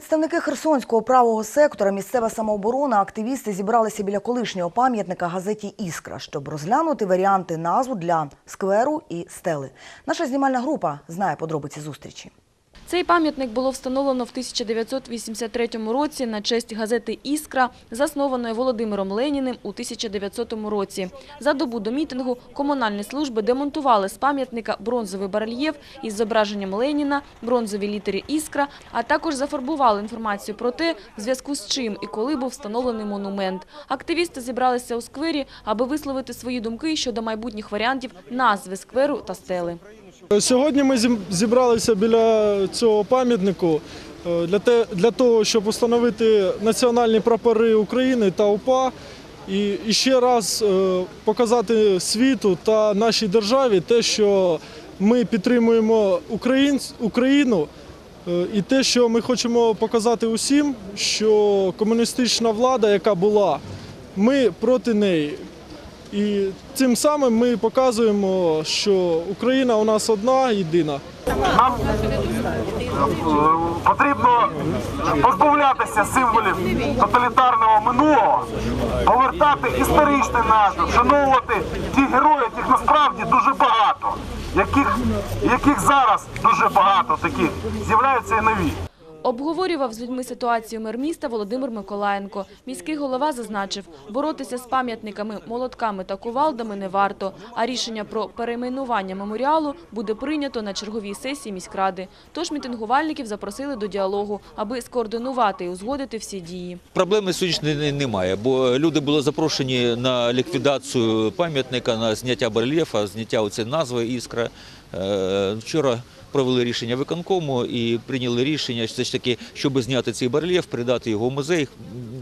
Представники Херсонського правого сектора, місцева самооборона, активісти зібралися біля колишнього пам'ятника газеті Іскра, щоб розглянути варіанти назв для скверу і стели. Наша знімальна група знає подробиці зустрічі. Цей пам'ятник було встановлено в 1983 році на честь газети «Іскра», заснованої Володимиром Леніним у 1900 році. За добу до мітингу комунальні служби демонтували з пам'ятника бронзовий барельєф із зображенням Леніна, бронзові літери «Іскра», а також зафарбували інформацію про те, в зв'язку з чим і коли був встановлений монумент. Активісти зібралися у сквері, аби висловити свої думки щодо майбутніх варіантів назви скверу та стели. Сьогодні ми зібралися біля цього пам'ятнику е, для, того, щоб встановити національні прапори України та УПА і, і ще раз е, показати світу та нашій державі те, що ми підтримуємо Україну. е, І те, що ми хочемо показати усім, що комуністична влада, яка була, ми проти неї. І цим самим ми показуємо, що Україна у нас одна, єдина. Нам потрібно позбавлятися символів тоталітарного минулого, повертати історичний назву, вшановувати ті герої, яких насправді дуже багато, яких, яких зараз дуже багато таких з'являються і нові. Обговорював з людьми ситуацію мер міста Володимир Миколаєнко. Міський голова зазначив, боротися з пам'ятниками, молотками та кувалдами не варто, а рішення про перейменування меморіалу буде прийнято на черговій сесії міськради. Тож мітингувальників запросили до діалогу, аби скоординувати і узгодити всі дії. Проблеми не- немає, бо люди були запрошені на ліквідацію пам'ятника, на зняття барельєфа, зняття оцієї назви іскра. Е, Вчора провели рішення виконкому і прийняли рішення все ж таки, щоб зняти цей барельєф, передати його в музей.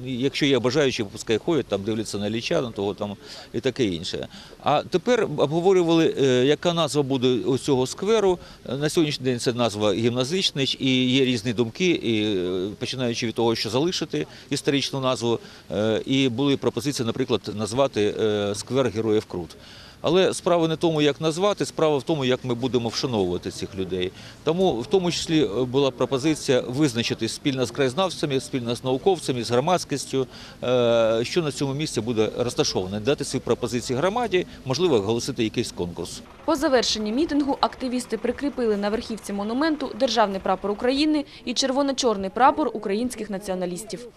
Якщо є бажаючі, пускай ходять, там дивляться на лічану, того там і таке інше. А тепер обговорювали, е, яка назва буде ось цього скверу. На сьогоднішній день це назва гімназичний, і є різні думки, і е, починаючи від того, що залишити історичну назву, е, і були пропозиції, наприклад, назвати сквер Героїв Крут. Але справа не в тому, як назвати, справа в тому, як ми будемо вшановувати цих людей. Тому в тому числі е, була пропозиція визначити спільно з краєзнавцями, спільно з науковцями, з громадськістю, е, що на цьому місці буде розташоване, дати свої пропозиції громаді, можливо, оголосити якийсь конкурс. По завершенні мітингу активісти прикріпили на верхівці монументу державний прапор України і червоно-чорний прапор українських націоналістів.